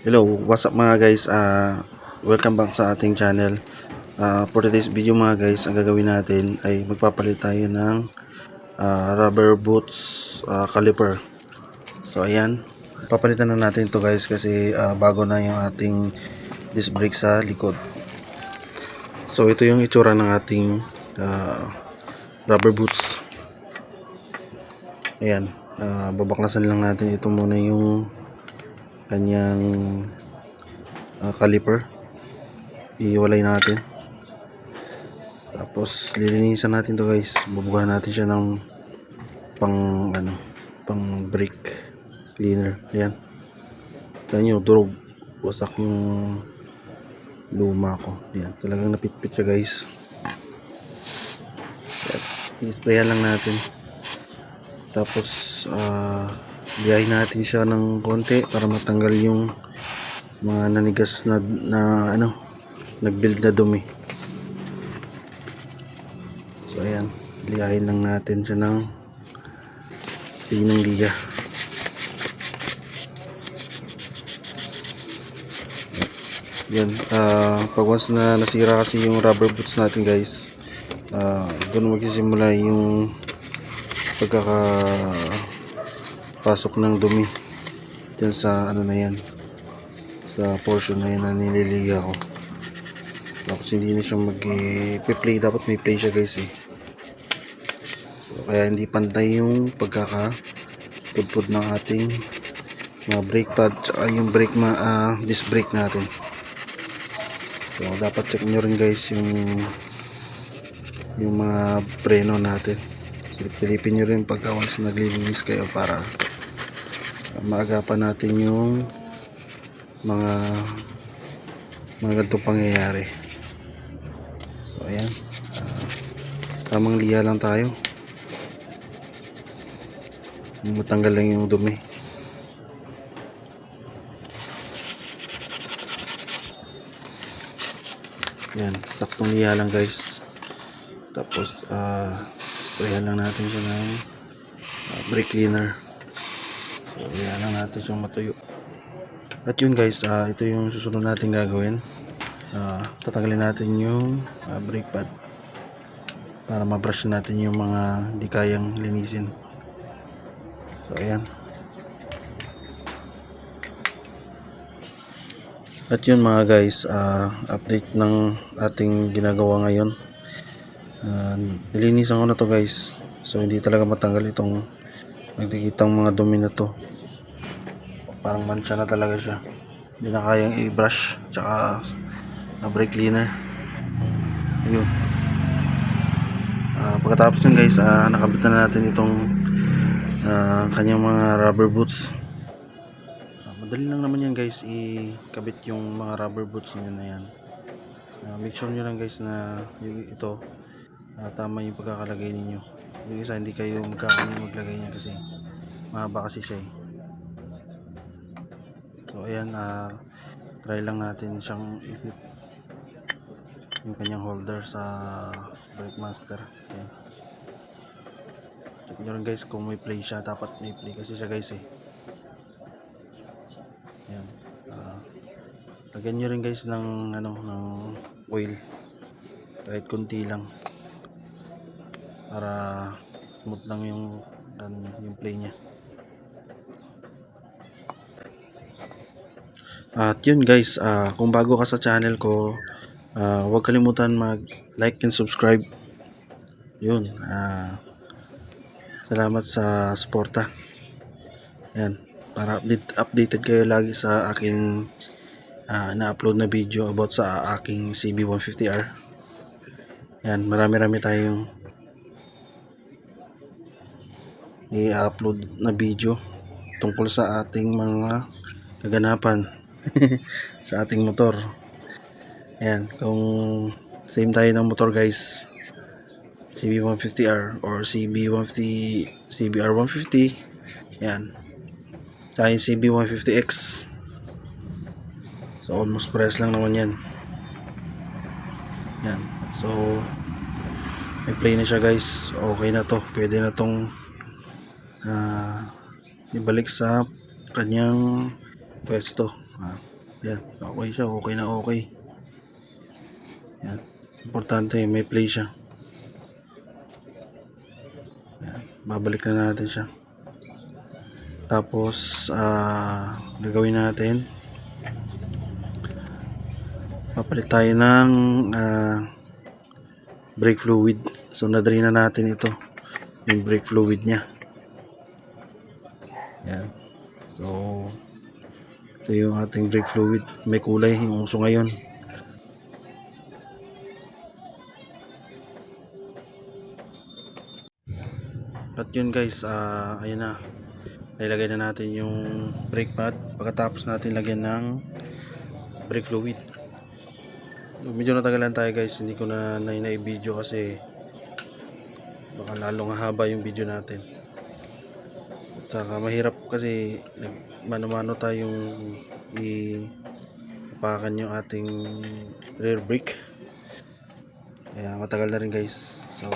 Hello, what's up mga guys? Uh, welcome back sa ating channel. Uh, for today's video mga guys, ang gagawin natin ay magpapalit tayo ng uh, rubber boots uh, caliper. So ayan, papalitan na natin to guys kasi uh, bago na yung ating disc brake sa likod. So ito yung itsura ng ating uh, rubber boots. Ayan, uh, babaklasan lang natin ito muna yung kanyang uh, caliper. Iiwalay natin. Tapos lilinisan natin to guys. Bubugahan natin siya ng pang ano pang brake cleaner. Ayan. Tignan nyo durog. Wasak yung luma ko. Ayan. Talagang napitpit siya guys. I-sprayan lang natin. Tapos ah Biyahin natin siya ng konti para matanggal yung mga nanigas na, na ano, nag-build na dumi. So ayan, liyahin lang natin siya ng pinang liya. Yan, ah pag once na nasira kasi yung rubber boots natin guys, ah doon magsisimula yung pagkaka pasok ng dumi. Dyan sa ano na yan. Sa portion na yan na nililiga ko. Tapos hindi na siya mag play dapat may play siya guys eh. So, kaya hindi pantay yung pagkaka pudpud ng ating mga brake pad tsaka yung brake ma uh, disc brake natin. So dapat check nyo rin guys yung yung mga preno natin. Silipin nyo rin pagka once naglilinis kayo para maagapan natin yung mga mga ganitong pangyayari. So ayan. Uh, tamang liya lang tayo. Matanggal lang yung dumi. Yan saktong liya lang guys. Tapos ah uh, lang natin siya ng uh, brake cleaner So, yan lang natin siyang matuyo. At yun guys, ah, ito yung susunod natin gagawin. Ah, tatanggalin natin yung ah, brake pad para mabrush natin yung mga di kayang linisin. So ayan. At yun mga guys, ah, update ng ating ginagawa ngayon. Uh, nilinisan ko na to guys. So hindi talaga matanggal itong nakikita mga dumi na to. Parang mancha na talaga siya. Hindi na kayang i-brush tsaka na brake cleaner. Ayun. Uh, pagkatapos yun guys uh, nakabit na natin itong uh, kanyang mga rubber boots. Uh, madali lang naman yan guys ikabit yung mga rubber boots nyo na yan. Uh, make sure nyo lang guys na yung ito uh, tama yung pagkakalagay ninyo yung isa hindi kayo magkakaroon maglagay niya kasi mahaba kasi siya eh. So ayan uh, try lang natin siyang i-fit yung kanyang holder sa brake master ayan. Check nyo rin guys kung may play siya. Dapat may play kasi siya guys eh. Ayan uh, lagyan nyo rin guys ng ano ng oil. Kahit konti lang para smooth lang yung yung play niya At yun guys, uh, kung bago ka sa channel ko, uh, huwag kalimutan mag-like and subscribe. Yun. Uh, salamat sa suporta. Yan. Para update, updated kayo lagi sa akin uh, na-upload na video about sa aking CB150R. Yan. Marami-rami tayong i-upload na video tungkol sa ating mga kaganapan sa ating motor. Ayan kung same tayo ng motor guys CB150R or CB150 CBR150 yan tsaka yung CB150X so almost press lang naman yan. Yan so may play na siya guys. Okay na to. Pwede na tong uh, ibalik sa kanyang pwesto ah. Yan, okay siya, okay na okay. Yan. Importante, may play siya. Yan, babalik na natin siya. Tapos, ah, gagawin natin. Papalit tayo ng ah, brake fluid. So, na-drain na natin ito. Yung brake fluid niya. Yan. So, ito yung ating brake fluid. May kulay yung uso ngayon. At yun guys, ah ayun na. Nilagay na natin yung brake pad. Pagkatapos natin lagyan ng brake fluid. Medyo natagalan tayo guys. Hindi ko na na-video kasi baka lalong haba yung video natin. Saka mahirap kasi mano-mano tayong ipakan yung ating rear brake. Kaya matagal na rin guys. So,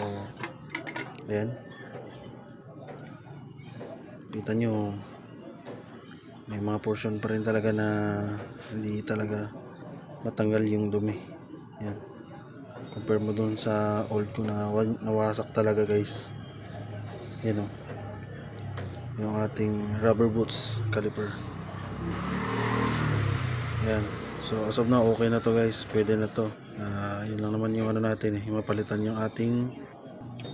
ayan. Kita nyo, may mga portion pa rin talaga na hindi talaga matanggal yung dumi. Yan. Compare mo dun sa old ko na wa- nawasak talaga guys. Yan o. Yung ating rubber boots caliper. Yan. So as of now okay na to guys. Pwede na to. Ah, yun lang naman yung ano natin eh. Mapalitan yung ating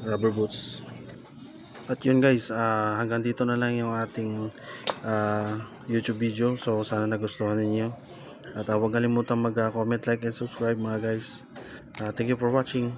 rubber boots. At yun guys, ah, hanggang dito na lang yung ating ah, YouTube video. So sana nagustuhan ninyo. At ah, huwag kalimutan mag-comment, like, and subscribe mga guys. Ah, thank you for watching.